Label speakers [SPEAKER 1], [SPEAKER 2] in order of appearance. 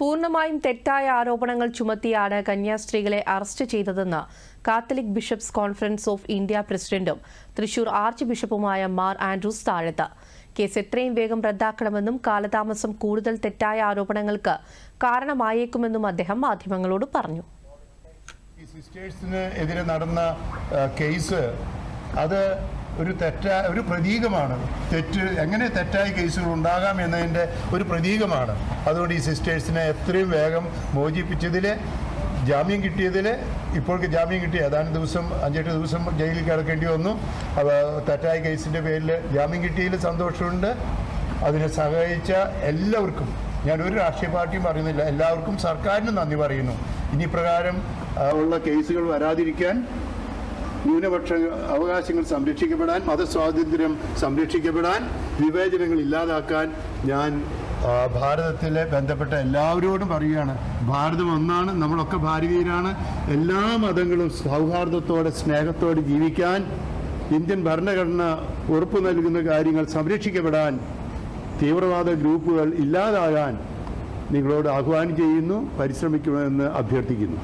[SPEAKER 1] പൂർണമായും തെറ്റായ ആരോപണങ്ങൾ ചുമത്തിയാണ് കന്യാസ്ത്രീകളെ അറസ്റ്റ് ചെയ്തതെന്ന് Catholic Bishops Conference of India പ്രസിഡന്റും തൃശൂർ ആർച്ച് ബിഷപ്പുമായ മാർ ആൻഡ്രൂസ് താഴത്ത്. കേസ് എത്രയും വേഗം റദ്ദാക്കണമെന്നും കാലതാമസം കൂടുതൽ തെറ്റായ ആരോപണങ്ങൾക്ക് കാരണമായേക്കുമെന്നും അദ്ദേഹം മാധ്യമങ്ങളോട് പറഞ്ഞു.
[SPEAKER 2] ഈ സിസ്റ്റേഴ്സിന് എതിരെ നടന്ന കേസ് അത് ഒരു തെറ്റാ ഒരു പ്രതീകമാണ്. തെറ്റ് എങ്ങനെ തെറ്റായ കേസുകൾ ഉണ്ടാകാം എന്നതിന്റെ ഒരു പ്രതീകമാണ്. അതുകൊണ്ട് ഈ സിസ്റ്റേഴ്സിനെ എത്രയും വേഗം മോചിപ്പിച്ചതിൽ ജാമ്യം കിട്ടിയതിൽ ഇപ്പോഴേക്ക് ജാമ്യം കിട്ടി. ഏതാനും ദിവസം അഞ്ചെട്ട് ദിവസം ജയിലിൽ കിടക്കേണ്ടി വന്നു. തെറ്റായ കേസിന്റെ പേരിൽ ജാമ്യം കിട്ടിയതിൽ സന്തോഷമുണ്ട്. അതിനെ സഹായിച്ച എല്ലാവർക്കും ഞാൻ ഒരു രാഷ്ട്രീയ പാർട്ടിയും പറയുന്നില്ല എല്ലാവർക്കും സർക്കാരിന് നന്ദി പറയുന്നു. ഇനി പ്രകാരം ഉള്ള കേസുകൾ വരാതിരിക്കാൻ ന്യൂനപക്ഷ അവകാശങ്ങൾ സംരക്ഷിക്കപ്പെടാൻ മതസ്വാതന്ത്ര്യം സംരക്ഷിക്കപ്പെടാൻ വിവേചനങ്ങൾ ഇല്ലാതാക്കാൻ ഞാൻ ഭാരതത്തിലെ ബന്ധപ്പെട്ട എല്ലാവരോടും പറയുകയാണ്. ഭാരതം ഒന്നാണ് നമ്മളൊക്കെ ഭാരതീയരാണ്. എല്ലാ മതങ്ങളും സൗഹാർദ്ദത്തോടെ സ്നേഹത്തോടെ ജീവിക്കാൻ ഇന്ത്യൻ ഭരണഘടന ഉറപ്പു നൽകുന്ന കാര്യങ്ങൾ സംരക്ഷിക്കപ്പെടാൻ തീവ്രവാദ ഗ്രൂപ്പുകൾ ഇല്ലാതാകാൻ നിങ്ങളോട് ആഹ്വാനം ചെയ്യുന്നു പരിശ്രമിക്കണമെന്ന് അഭ്യർത്ഥിക്കുന്നു.